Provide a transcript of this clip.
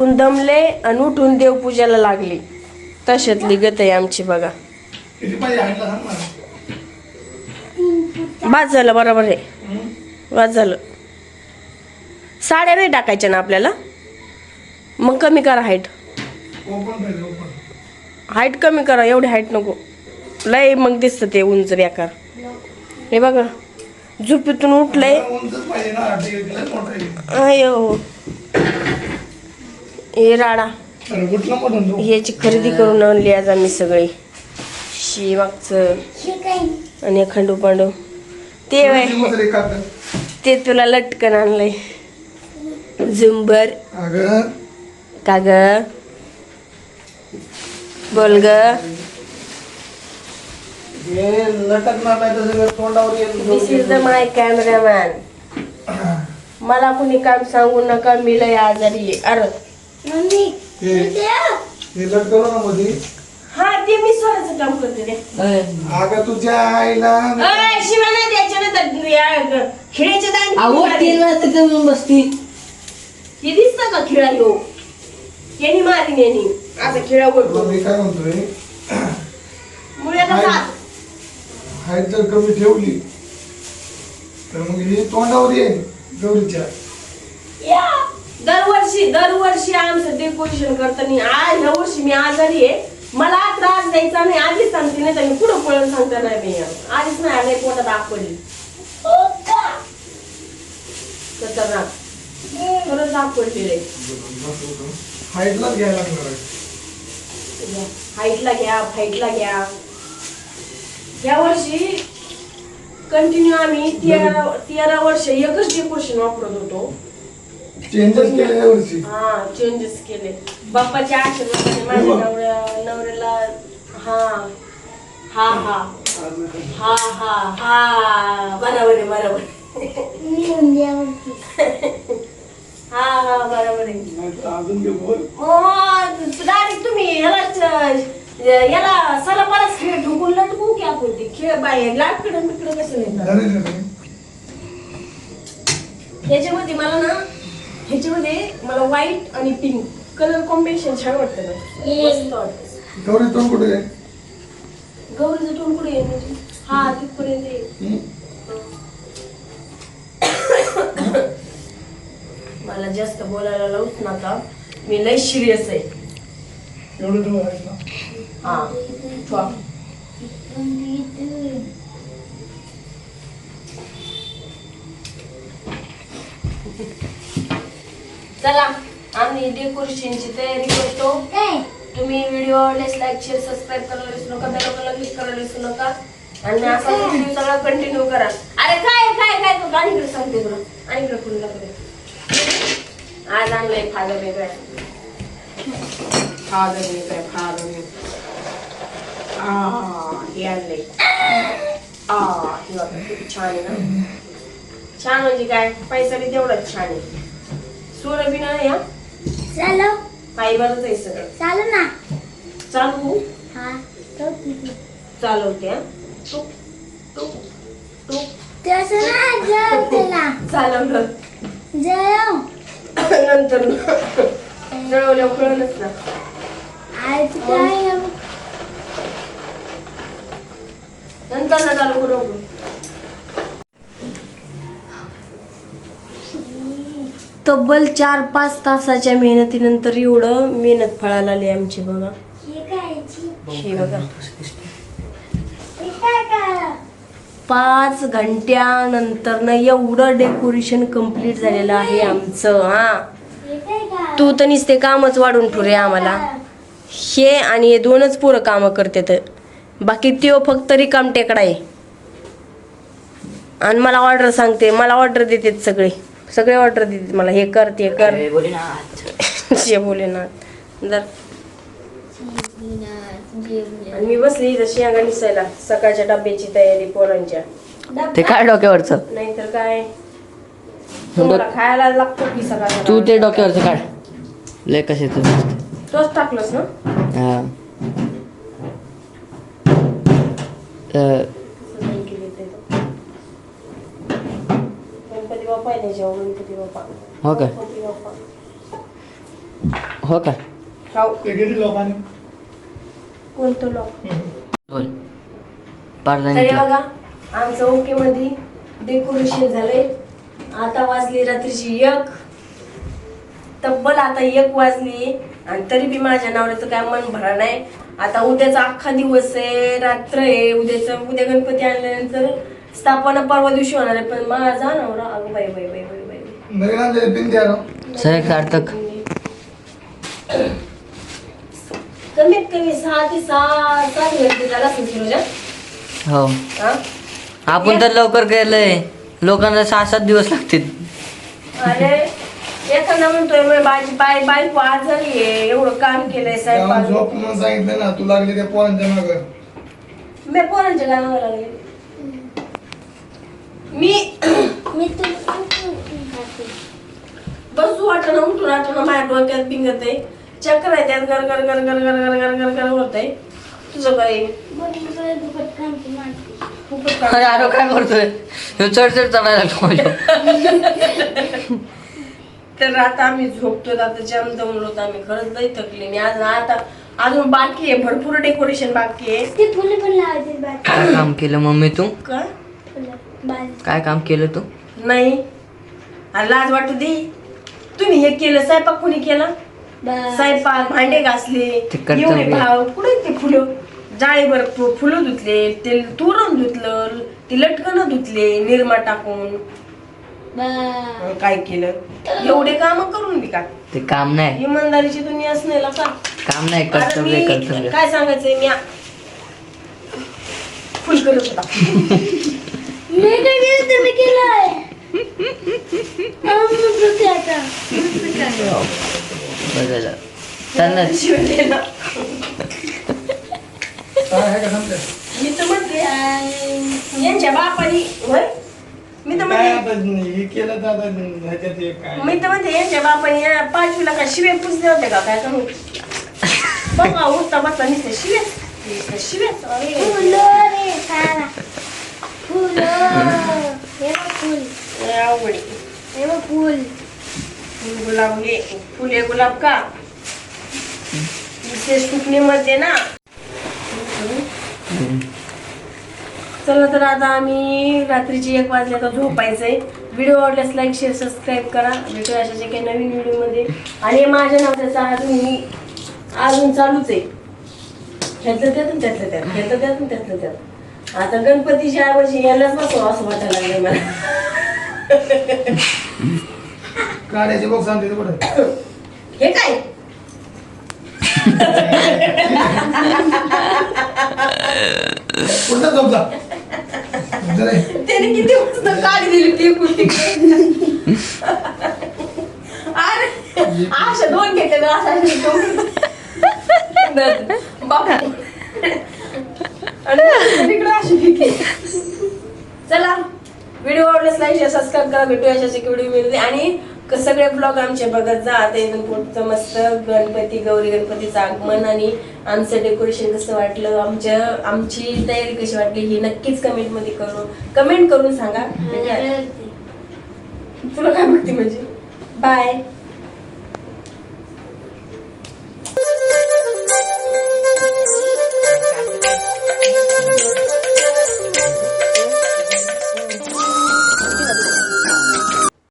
उठून दमले आणि उठून देवपूजाला लागली. तशातली गत आहे आमची बघा. बाद झालं बरोबर आहे. बाद झालं. साड्या नाही टाकायच्या ना आपल्याला? मग कमी करा हाईट हाईट कमी करा एवढी हाईट नको. लय मग दिसतं ते उंच बेकार. हे बघा झोपेतून उठलंय. अयो हे राडा ह्याची खरेदी करून आणली आज आम्ही सगळी. शी मागचं आणि खंडू पांडू ते ते तुला लटकन आणलंय. झुंबर. का ग? बोल ग. This is the my cameraman मला कुणी काम सांगू नका मी लय आजारी आहे. अरे हे लटकवलं ना मध्ये ते मी स्वराचं काम करते अगं तुझ्या आईला अय, शिव्या नाही द्यायच्या ना तर या ग- खिळ्याच्या दांडी तीन वाजता जाऊन बसती? हे दिसतं का खिळा यो यांनी मारीन यांनी. असं खिळा बोलतो. मी काय म्हणतोय? मुळ्याला हाय. हात हाईट जर कमी ठेवली. तर मग ही तोंडावर येईल गौरीच्या. या. दरवर्षी दरवर्षी आमचं डेकोरेशन करताना आज ह्या वर्षी मी आजारी आहे. मला त्रास द्यायचा नाही आधीच सांगते नाही तर मी पुढं पळून सांगता नाही मी. आधीच नाही आले पोटात आग पडली. खतरनाक. खरंच आग पडली रे. हाईटलाच घ्यायला लागणार आहे. हाईटला घ्या फाईटला घ्या. या वर्षी कंटिन्यू आम्ही तेरा तेरा वर्ष एकच डेकोरेशन वापरत होतो. चेंजेस केले या वर्षी. हा चेंजेस केले. बाप्पाच्या आशीर्वादाने माझ्या नवऱ्या नवऱ्याला हा हा हा. हा हा हा. बरोबर आहे बरोबर हा हा बरोबर आहे. अजून घे बोल. डायरेक्ट तुम्ही याला याला सला परत खेळ ढुकून लटकू की आपण ते खेळ बाहेर लाकडं बिकडं कसं नाही? ह्याच्यामध्ये मला ना ह्याच्यामध्ये मला व्हाईट आणि पिंक कलर कॉम्बिनेशन छान वाटतं ना. गौरी तोंड कुठे आहे? गौरीचं टोन कुठे आहे? म्हणजे हा तिथपर्यंत आहे. मला जास्त बोलायला लावूच नका. मी लय सिरियस आहे. एवढं हाईटला. हा. ठेवा. चला आम्ही डेकोरेशनची तयारी करतो. तुम्ही व्हिडिओ आवडल्यास लाईक शेअर सबस्क्राईब करायला विसरू नका बेल क्लिक करायला विसरू नका. आणि असा व्हिडिओ सगळा कंटिन्यू करा. अरे काय काय काय? तू आणि इकडे सांगते तुला. आणि इकडे फुल लागले आज आणलंय फादर वेगळं फादर वेगळं फादर वेगळं आ हे आणलंय. आ हे बघा किती छान आहे ना. छान म्हणजे काय? पैसा बी तेवढाच छान आहे. सोनं बी नाही हा चालो. फायबरच आहे सगळं. चालो ना. चालू हा चालवते हा. टुक टुक टुक तसं ना जळ त्याला चालवलं जळ नंतर जळवल्यावर कळलंच ना. आज काय नंतर ना चालू करू तब्बल चार पाच तासाच्या मेहनतीनंतर एवढं मेहनत फळायला आली आमची बघा. हे बघा. पाच घंट्यानंतर ना एवढं डेकोरेशन कंप्लीट झालेलं आहे आमचं हा. तू तर नुसते कामच वाढून ठेवरे आम्हाला. हे आणि हे दोनच पोरं कामं तर. बाकी त्यो फक्त रिकाम टेकडा आहे. आणि मला ऑर्डर सांगते मला ऑर्डर देतात सगळे. सगळे ऑर्डर देतात मला. हे कर ते कर. जे बोले ना जर आणि मी बसली इथं शेंगा निसायला सकाळच्या डब्याची तयारी पोरांच्या. ते काय डोक्यावरचं? नाहीतर काय? तुम्हाला खायला लागतं की सकाळ तू ते डोक्यावरचं? काढ. लय कसे तू तोच टाकलंस ना? हा अं, कसं नाही केलं ते तर. गणपती बाप्पा आहे ना जेव्हा गणपती बाप्पा हो का गणपती बाप्पा हो का ते किती लोकांनी. कोणतं लोक? बोल. पाडला तरी बघा आमचं ओके मध्ये डेकोरेशन झालंय. आता वाजली रात्रीची एक. तब्बल आता एक वाजली. आणि तरी बी माझ्या नवऱ्याचं काय मन भरा नाही. आता उद्याचा अख्खा दिवस आहे रात्र आहे. उद्याचं उद्या गणपती आणल्यानंतर स्थापना परवा दिवशी होणार आहे पण माझा नवरा अगं बाई बाई बाई बाई बाई नवीन आणलेले पिन द्या ना. सर सार्थक कमीत कमी सहा ते सहा सात मिनिट झाला असेल फिरोजा हो हा आपण तर लवकर गेलंय लोकांना सहा सात दिवस लागतील अरे एखादा म्हणतोय मग माझी बाय बायको आजारी आहे एवढं काम केलंय साहेब झोप म्हणून सांगितलं ना तू लागली त्या पोरांच्या माग मी पोरांच्या गावाला लागले मी मी. बसू वाटणं उठून वाटणं माझ्या डोक्यात पिंगत आहे चक्कर आहे त्यात गर गर गर गर गर गर गर गर गर होत आहे तुझं काय. खूपच अरे. आरो काय करतोय ह्यो चढ चढ चढायला लागलो माझ्या. तर आता आम्ही झोपतो आता जाम दमलो होतो आम्ही खरंच लई थकले मी आज आता अजून बाकी आहे भरपूर डेकोरेशन बाकी आहे ते फुले पण लावायचे काय काम केलं मम्मी तू का फुलं काय काम केलं तू? नाही. लाज वाटू दे. तुम्ही हे केलं स्वयंपाक कुणी केला. स्वयंपाक भांडे घासले. एवढे भाव कुठे ते फुलं? जाळीवर फु- फुलं धुतले ते तुरण धुतलं ते लटकन धुतले निरमा टाकून. काय केलं? एवढे काम करून बी का? ते काम नाही. इमानदारीची दुनिया असणे का? काम नाही आता कर्तव्य मी कर्तव्य. काय सांगायचंय मी आ- फुल करत होता. मी काय केलं तुम्ही केलंय मी तर म्हणते यांच्या बापानी होय मी तर म्हणते हे केलं तर आता ह्याच्यात एक काय मी तर म्हणते यांच्या बापानी या पाचवीला का शिवे पुसले होते का काय सांगू बघा उठता बसता नुसते शिवे। नुसते अरे. फुलं. हे बघ फुल. आहे. हे बघ फुल. फुल गुलाब हे फुले गुलाब का? विशेष सुकणीमध्ये ना? चला तर आता आम्ही रात्रीची एक वाजले आता झोपायचंय. व्हिडिओ आवडल्यास लाईक शेअर सबस्क्राईब करा. भेटूया अशाचे काही नवीन व्हिडिओमध्ये. आणि माझ्या नावाचा अजून मी अजून चालूच आहे. ह्यातलं त्यातून त्यातलं त्यात ह्यातलं त्यातून त्यातलं त्यात. आता गणपतीच्या ऐवजी यालाच बसव असं वाटायला लागलंय मला. काढायचे बघ सांगते ते कुठं हे काय? कुठं झोप जा. जरा हे. त्याने किती मस्त काढी दिली ती कुठे अरे अशा दोन घेतले ना अशा अशा दोन. बाबा आणि अशी घेतली चला व्हिडिओ आवडल्यास लाईक शेअर सबस्क्राईब करा भेटूया अशाचे व्हिडिओ मिळते आणि सगळे ब्लॉग आमचे बघत जा. आता इथून पुढचं मस्त गणपती गौरी गणपतीचं आगमन आणि आमचं डेकोरेशन कसं वाटलं आमच्या आमची तयारी कशी वाटली ही नक्कीच कमेंटमध्ये करून कमेंट करून सांगा. तुला काय बघते म्हणजे? बाय